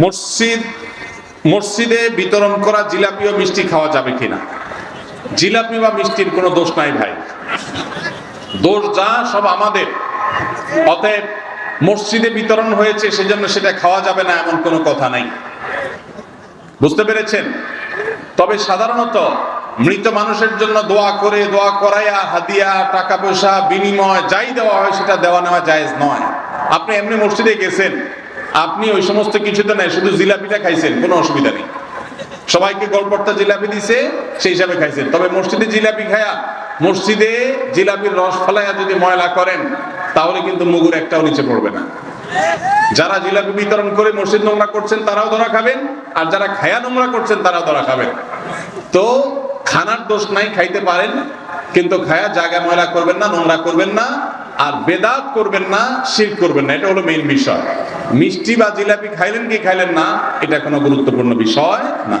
মসজিদ, মসজিদে বিতরণ করা জিলাপি ও মিষ্টি খাওয়া যাবে কিনা? জিলাপি বা মিষ্টির কোনো দোষ নাই ভাই। দোষ যা, সব আমাদের। অতএব মসজিদে বিতরণ হয়েছে, সেজন্য সেটা খাওয়া যাবে না, এমন কোনো কথা নাই। বুঝতে পেরেছেন? তবে সাধারণত মৃত মানুষের জন্য দোয়া করে, দোয়া করাইয়া, হাদিয়া, টাকা পয়সা, বিনিময়, যাই দেওয়া হয়, সেটা দেওয়া নেওয়া জায়েজ নয়। আপনি এমনি মসজিদে গেছেন আপনি ওই সমস্ত কিছুতে নাই, শুধু জিলাপিটা খাইছেন, কোনো অসুবিধা নেই। সবাইকে গল্পটা জিলাপি দিছে, সেই হিসাবে খাইছেন। তবে মসজিদে জিলাপি খায়া, মসজিদে জিলাপির রস ফলাইয়া যদি ময়লা করেন, তাহলে কিন্তু মুগুর একটাও নিচে পড়বে না। যারা জিলাপি বিতরণ করে মসজিদ নোংরা করছেন, তারাও ধরা খাবেন, আর যারা খায়া নোংরা করছেন, তারাও ধরা খাবেন। তো খানার দোষ নাই, খাইতে পারেন, কিন্তু খায়া জায়গা ময়লা করবেন না, নোংরা করবেন না। আর বেদাত করবেন না শির করবেন না, এটা হলো মেইন বিষয়। মিষ্টি বা জিলাপি খাইলেন কি খাইলেন না, এটা কোনো গুরুত্বপূর্ণ বিষয় না।